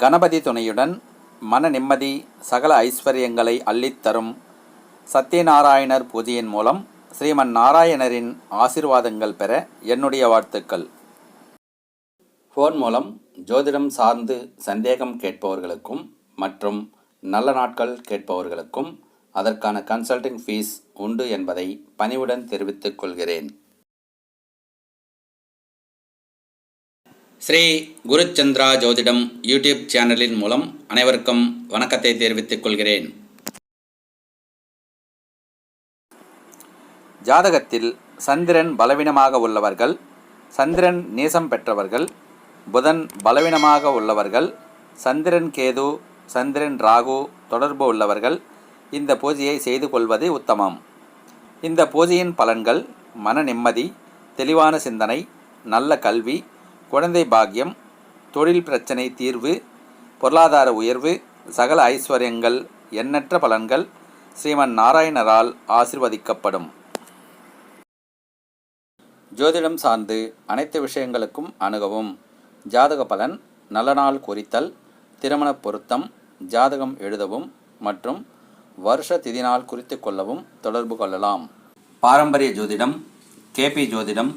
கணபதி துணையுடன் மன நிம்மதி சகல ஐஸ்வர்யங்களை அள்ளித்தரும் சத்யநாராயணர் பூஜையின் மூலம் ஸ்ரீமன் நாராயணரின் ஆசிர்வாதங்கள் பெற என்னுடைய வாழ்த்துக்கள். ஃபோன் மூலம் ஜோதிடம் சார்ந்து சந்தேகம் கேட்பவர்களுக்கும் மற்றும் நல்ல நாட்கள் கேட்பவர்களுக்கும் அதற்கான கன்சல்டிங் ஃபீஸ் உண்டு என்பதை பணிவுடன் தெரிவித்துக் கொள்கிறேன். ஸ்ரீ குருச்சந்திரா ஜோதிடம் யூடியூப் சேனலின் மூலம் அனைவருக்கும் வணக்கத்தை தெரிவித்துக் கொள்கிறேன். ஜாதகத்தில் சந்திரன் பலவீனமாக உள்ளவர்கள் சந்திரன் நீசம் பெற்றவர்கள் புதன் பலவீனமாக உள்ளவர்கள் சந்திரன் கேது சந்திரன் ராகு தொடர்பு உள்ளவர்கள் இந்த பூஜையை செய்து கொள்வது உத்தமம். இந்த பூஜையின் பலன்கள் மன நிம்மதி தெளிவான சிந்தனை நல்ல கல்வி குழந்தை பாக்கியம் தொழில் பிரச்சனை தீர்வு பொருளாதார உயர்வு சகல ஐஸ்வர்யங்கள் எண்ணற்ற பலன்கள் ஸ்ரீமன் நாராயணரால் ஆசிர்வதிக்கப்படும். ஜோதிடம் சார்ந்து அனைத்து விஷயங்களுக்கும் அணுகவும். ஜாதக பலன் நல்ல நாள் குறித்தல் திருமண பொருத்தம் ஜாதகம் எழுதவும் மற்றும் வருஷ திதி நாள் குறித்து கொள்ளவும் தொடர்பு கொள்ளலாம். பாரம்பரிய ஜோதிடம் கேபி ஜோதிடம்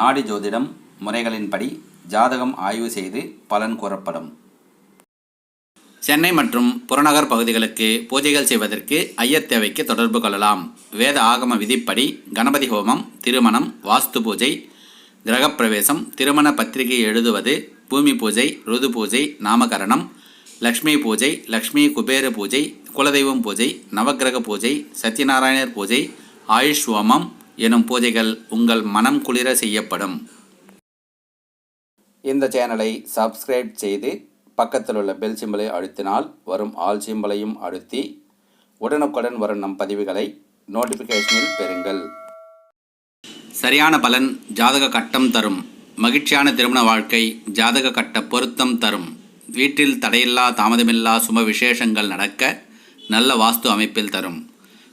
நாடி ஜோதிடம் முறைகளின்படி ஜாதகம் ஆய்வு செய்து பலன் கூறப்படும். சென்னை மற்றும் புறநகர் பகுதிகளுக்கு பூஜைகள் செய்வதற்கு ஐயர் தேவைக்கு தொடர்பு கொள்ளலாம். வேத ஆகம விதிப்படி கணபதி ஹோமம் திருமணம் வாஸ்து பூஜை கிரகப்பிரவேசம் திருமண பத்திரிகை எழுதுவது பூமி பூஜை ருது பூஜை நாமகரணம் லக்ஷ்மி பூஜை லக்ஷ்மி குபேர பூஜை குலதெய்வம் பூஜை நவக்கிரக பூஜை சத்யநாராயணர் பூஜை ஆயுஷ் ஹோமம் எனும் பூஜைகள் உங்கள் மனம் குளிர செய்யப்படும். இந்த சேனலை சப்ஸ்கிரைப் செய்து பக்கத்தில் உள்ள பெல் சிம்பலை அழுத்தினால் வரும் ஆல் சிம்பலையும் அழுத்தி உடனுக்குடன் வரும் நம் பதிவுகளை நோட்டிஃபிகேஷனில் பெறுங்கள். சரியான பலன் ஜாதக கட்டம் தரும். மகிழ்ச்சியான திருமண வாழ்க்கை ஜாதக கட்ட பொருத்தம் தரும். வீட்டில் தடையில்லா தாமதமில்லா சும விசேஷங்கள் நடக்க நல்ல வாஸ்து அமைப்பில் தரும்.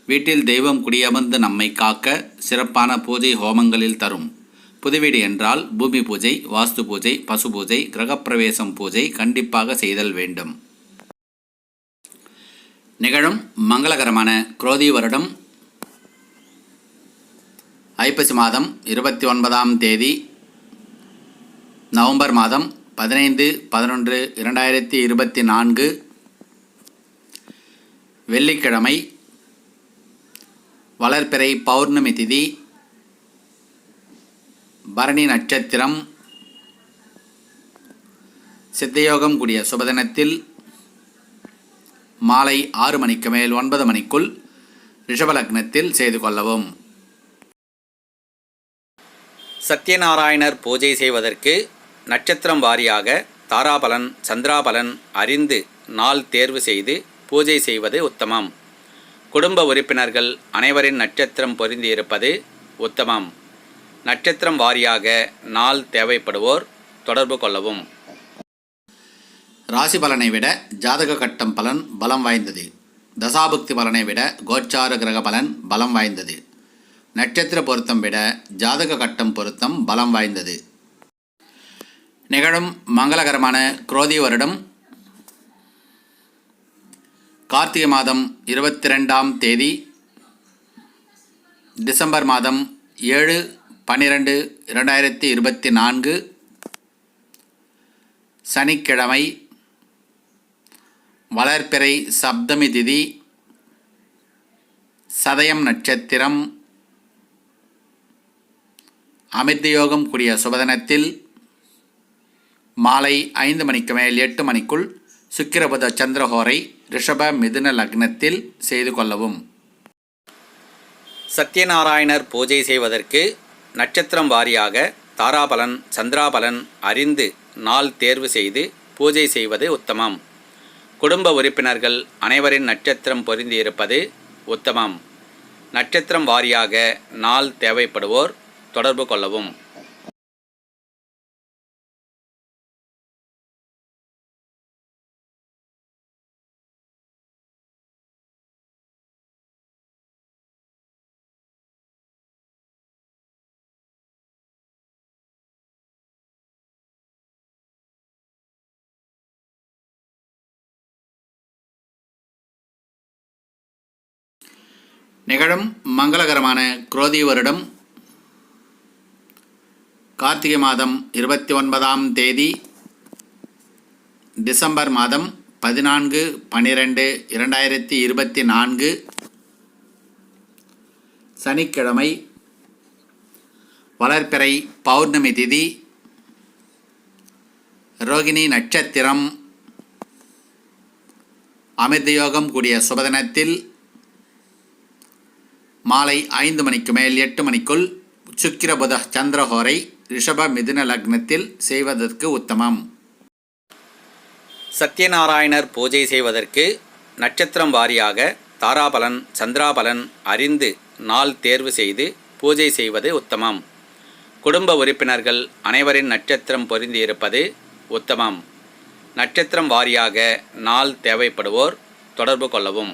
வீட்டில் தெய்வம் குடியமர்ந்து நம்மை காக்க சிறப்பான பூஜை ஹோமங்களில் தரும். புதுவீடு என்றால் பூமி பூஜை வாஸ்து பூஜை பசு பூஜை கிரகப்பிரவேசம் பூஜை கண்டிப்பாக செய்தல் வேண்டும். நிகழும் மங்களகரமான குரோதி வருடம் ஐப்பசி மாதம் இருபத்தி ஒன்பதாம் தேதி நவம்பர் மாதம் பதினைந்து பதினொன்று இரண்டாயிரத்தி இருபத்தி நான்கு வெள்ளிக்கிழமை வளர்பிறை பௌர்ணமி திதி பரணி நட்சத்திரம். சித்தயோகம் கூடிய சுபதினத்தில் மாலை ஆறு மணிக்கு மேல் ஒன்பது மணிக்குள் ரிஷபலக்னத்தில் செய்து கொள்ளவும். சத்யநாராயணர் பூஜை செய்வதற்கு நட்சத்திரம் வாரியாக தாராபலன் சந்திராபலன் அறிந்து நாள் தேர்வு செய்து பூஜை செய்வது உத்தமம். குடும்ப உறுப்பினர்கள் அனைவரின் நட்சத்திரம் பொருந்தியிருப்பது உத்தமம். நட்சத்திரம் வாரியாக நாள் தேவைப்படுவோர் தொடர்பு கொள்ளவும். ராசி பலனை விட ஜாதக கட்டம் பலன் பலம் வாய்ந்தது. தசாபுக்தி பலனை விட கோச்சார கிரக பலன் பலம் வாய்ந்தது. நட்சத்திர பொருத்தம் விட ஜாதக கட்டம் பொருத்தம் பலம் வாய்ந்தது. நிகழும் மங்களகரமான குரோதி வருடம் கார்த்திகை மாதம் இருபத்தி ரெண்டாம் தேதி டிசம்பர் மாதம் ஏழு பன்னிரெண்டு இரண்டாயிரத்தி இருபத்தி நான்கு சனிக்கிழமை வளர்ப்பிறை சப்தமி திதி சதயம் நட்சத்திரம் அமிர்தயோகம் கூடிய சுபதனத்தில் மாலை ஐந்து மணிக்கு மேல் எட்டு மணிக்குள் சுக்கிரபுத சந்திரஹோரை ரிஷப மிதுன லக்னத்தில் செய்து கொள்ளவும். சத்யநாராயணர் பூஜை செய்வதற்கு நட்சத்திரம் வாரியாக தாராபலன் சந்திராபலன் அறிந்து நாள் தேர்வு செய்து பூஜை செய்வது உத்தமம். குடும்ப உறுப்பினர்கள் அனைவரின் நட்சத்திரம் பொருந்தியிருப்பது உத்தமம். நட்சத்திரம் வாரியாக நாள் தேவைப்படுவோர் தொடர்பு கொள்ளவும். நிகழும் மங்களகரமான குரோதி வருடம் கார்த்திகை மாதம் இருபத்தி ஒன்பதாம் தேதி டிசம்பர் மாதம் பதினான்கு பன்னிரெண்டு இரண்டாயிரத்தி இருபத்தி நான்கு சனிக்கிழமை வளர்ப்பிறை பௌர்ணமி திதி ரோகிணி நட்சத்திரம் அமிர்தயோகம் கூடிய சுபதினத்தில் மாலை ஐந்து மணிக்கு மேல் எட்டு மணிக்குள் சுக்கிரபுத சந்திரஹோரை ரிஷப மிதுன லக்னத்தில் செய்வதற்கு உத்தமம். சத்யநாராயணர் பூஜை செய்வதற்கு நட்சத்திரம் வாரியாக தாராபலன் சந்திராபலன் அறிந்து நாள் தேர்வு செய்து பூஜை செய்வது உத்தமம். குடும்ப உறுப்பினர்கள் அனைவரின் நட்சத்திரம் பொருந்தியிருப்பது உத்தமம். நட்சத்திரம் வாரியாக நாள் தேவைப்படுவோர் தொடர்பு கொள்ளவும்.